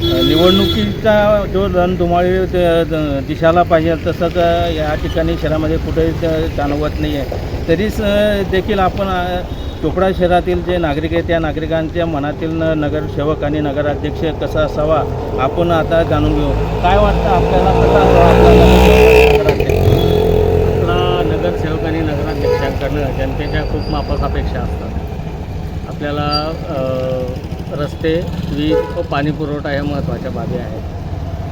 निवडणुकीचा जो रणधुमाळी दिशाला पाहिजे तसंच या ठिकाणी शहरामध्ये कुठेही जाणवत नाही आहे तरीच देखील आपण चोपडा शहरातील जे नागरिक आहेत त्या नागरिकांच्या मनातील नगरसेवक आणि नगराध्यक्ष कसा असावा आपण आता जाणून घेऊ. काय वाटतं आपल्याला? कसा असावा आपला नगराध्यक्ष आपला नगरसेवक आणि नगराध्यक्षांकडनं जनतेच्या खूप माफक अपेक्षा असतात आपल्याला अ, रस्ते वीज व पाणी पुरवठा ह्या महत्त्वाच्या बाबी आहेत.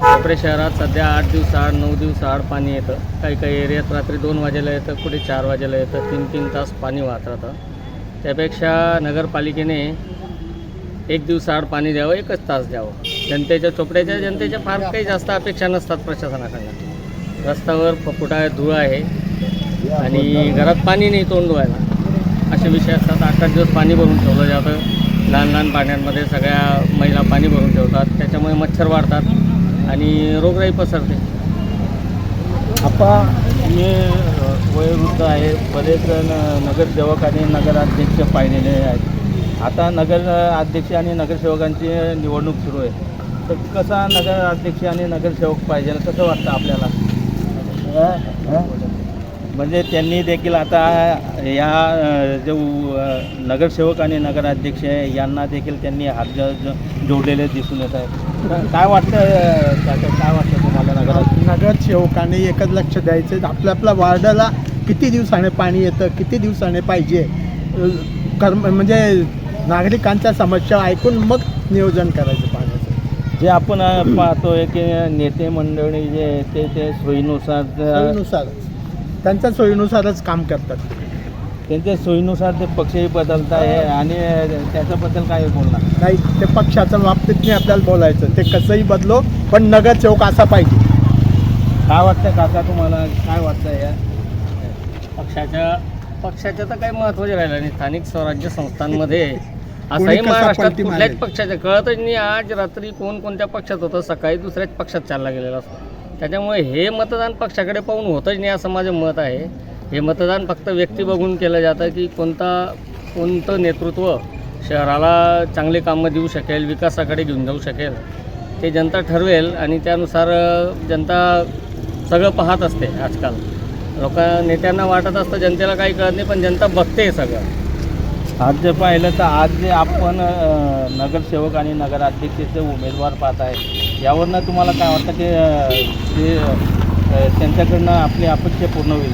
कोपरे शहरात सध्या आठ दिवसाआड नऊ दिवसाआड पाणी येतं. काही काही एरियात रात्री दोन वाजेला येतं कुठे चार वाजेला येतं तीन तीन तास पाणी वाहत राहतं त्यापेक्षा नगरपालिकेने एक दिवसाआड पाणी द्यावं एकच तास द्यावं. जनतेच्या चोपड्याच्या जनतेच्या फार काही जास्त अपेक्षा नसतात प्रशासनाकडनं. रस्त्यावर फुटा धूळ आहे आणि घरात पाणी नाही तोंड धुवायला. असे विषय असतात आठ आठ दिवस पाणी भरून ठेवलं जातं. लहान लहान पाण्यामध्ये सगळ्या महिला पाणी भरून ठेवतात. त्याच्यामुळे मच्छर वाढतात आणि रोगराई पसरते. आपा मी वयोवृद्ध आहे. बरेच जण नगरसेवक आणि नगराध्यक्ष पाहिलेले आहेत. आता नगर अध्यक्ष आणि नगरसेवकांची निवडणूक सुरू आहे. तर कसा नगराध्यक्ष आणि नगरसेवक पाहिजे? कसं वाटतं आपल्याला? म्हणजे त्यांनी देखील आता या जो नगरसेवक आणि नगराध्यक्ष आहे यांना देखील त्यांनी हात जोडलेले दिसून येत आहे काय वाटतं काय वाटतं तुम्हाला नगराध्यक्ष? नगरसेवकाने एकच लक्ष द्यायचं आपल्या आपल्या वार्डाला किती दिवसाने पाणी येतं किती दिवसाने पाहिजे? कर्म म्हणजे नागरिकांच्या समस्या ऐकून मग नियोजन करायचं पाण्याचं. जे आपण पाहतोय की नेते मंडळी जे ते ते सोयीनुसार अ, सोयीनुसारच. त्यांच्या सोयीनुसारच काम करतात. त्यांच्या सोयीनुसार ते पक्षही बदलत आहे आणि त्याच्याबद्दल काय बोलणार? नाही ते पक्षाच्या बाबतीत नाही आपल्याला बोलायचं. ते कसंही बदलो पण नगरसेवक असा पाहिजे. काय वाटतं काका तुम्हाला? काय वाटतं या? पक्षाच्या पक्षाच्या तर काही महत्त्वाचे राहिलं नाही. स्थानिक स्वराज्य संस्थांमध्ये असंही कसा महाराष्ट्रात पलटी कुठल्याच मारेल? पक्षाचं कळतच नाही आज रात्री कोण कोणत्या पक्षात होतं. सकाळी दुसऱ्याच पक्षात चालला गेलेला असतो. त्याच्यामुळे हे मतदान पक्षाकडे पाहून होतच नाही असं माझं मत आहे. हे मतदान फक्त व्यक्ती बघून केलं जातं की कोणता कोणतं नेतृत्व शहराला चांगले कामं देऊ शकेल विकासाकडे घेऊन जाऊ शकेल ते जनता ठरवेल आणि त्यानुसार जनता सगळं पाहत असते आजकाल. लोक नेत्यांना वाटत असतं जनतेला काही कळत नाही पण जनता बघते सगळं. आज जर पाहिलं तर आज जे आपण अ, नगरसेवक आणि नगराध्यक्षाचे उमेदवार पाहत आहे यावरनं तुम्हाला काय वाटतं की अ, ते अ, त्यांच्याकडनं आपली अपेक्षा पूर्ण होईल?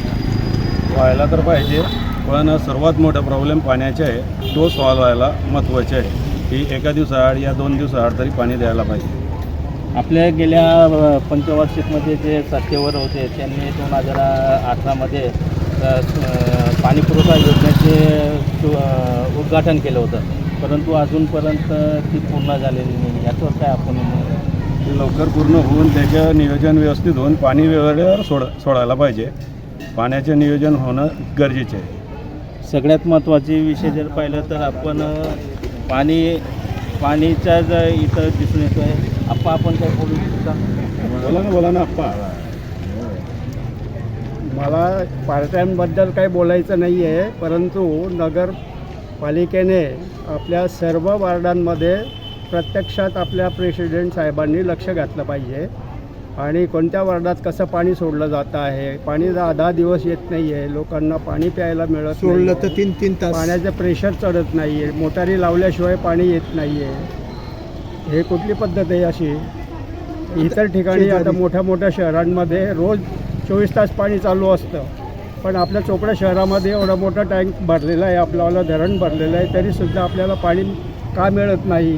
व्हायला तर पाहिजे पण सर्वात मोठा प्रॉब्लेम पाण्याचा आहे. तो सॉल्व व्हायला महत्त्वाचे आहे. की एका दिवसाआड या दोन दिवसाआड तरी पाणी द्यायला पाहिजे. आपल्या गेल्या अ, पंचवार्षिकमध्ये जे सत्तेवर होते त्यांनी दोन हजार अठरामध्ये अ, स- अ, पाणीपुरवठा योजनेचे उद्घाटन केलं होतं. परंतु अजूनपर्यंत ती पूर्ण झालेली नाही. याच्यावर काय आपण ते लवकर पूर्ण होऊन त्याचं नियोजन व्यवस्थित होऊन पाणी वेळेवर सोड सोडायला पाहिजे. पाण्याचं नियोजन होणं गरजेचे आहे. सगळ्यात महत्त्वाचे विषय जर पाहिलं तर आपण पाणी पाणीचा जर इथं दिसून येतो आहे आप्पा आपण काय बोलू शकता? बोला ना बोला ना आप्पा. मला पार्ट्यांबद्दल काही बोलायचं नाही आहे परंतु नगरपालिकेने आपल्या सर्व वार्डांमध्ये प्रत्यक्षात आपल्या प्रेसिडेंट साहेबांनी लक्ष घातलं पाहिजे. आणि कोणत्या वार्डात कसं पाणी सोडलं जातं आहे पाणी दहा दिवस येत नाही आहे लोकांना पाणी प्यायला मिळत सोडलं तर तीन तीन तास. पाण्याचं प्रेशर चढत नाही आहे मोटारी लावल्याशिवाय पाणी येत नाही आहे हे कुठली पद्धत आहे अशी? इतर ठिकाणी आता मोठ्या मोठ्या शहरांमध्ये रोज चोवीस तास पाणी चालू असतं. पण आपल्या चोपडा शहरामध्ये एवढा मोठा टँक भरलेला आहे आपल्याला धरण भरलेलं आहे तरीसुद्धा आपल्याला पाणी का मिळत नाही?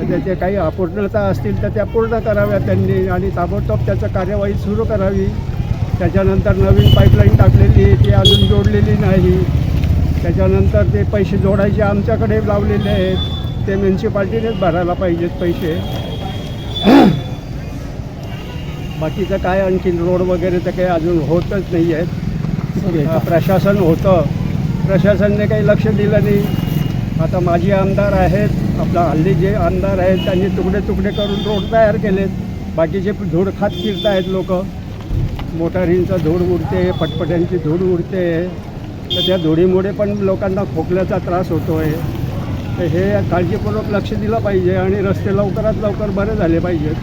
त्याचे काही अपूर्णता असतील तर त्या पूर्ण कराव्या त्यांनी आणि ताबडतोब त्याचं कार्यवाही सुरू करावी. त्याच्यानंतर नवीन पाईपलाईन टाकलेली ती अजून जोडलेली नाही. त्याच्यानंतर ते पैसे जोडायचे आमच्याकडे लावलेले आहेत. ते म्युन्सिपाल्टीनेच भरायला पाहिजेत पैसे. बाकीचं काय आणखीन रोड वगैरे तर काही अजून होतच नाही आहेत. प्रशासन होतं. प्रशासनने काही लक्ष दिलं नाही. आता माजी आमदार आहेत. आपला हल्ली जे आमदार आहेत त्यांनी तुकडे तुकडे करून रोड तयार केलेत. बाकीचे धूळ खात फिरत आहेत लोक मोटारींचा धूळ उडते फटफट्यांची धूळ उडते. तर त्या धुळीमुळे पण लोकांना खोकल्याचा त्रास होतो आहे तर हे काळजीपूर्वक लक्ष दिलं पाहिजे आणि रस्ते लवकरात लवकर बरे झाले पाहिजेत.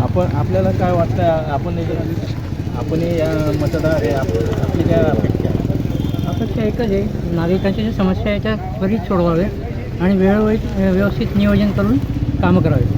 आपण आपल्याला काय वाटतं? आपण एक- आपण या मतदार आहे आपली काय अपेक्षा अपेक्षा एकच आहे. नागरिकांच्या ज्या समस्या आहेत त्या त्वरित सोडवावे आणि वेळोवेळी व्यवस्थित नियोजन करून कामं करावे.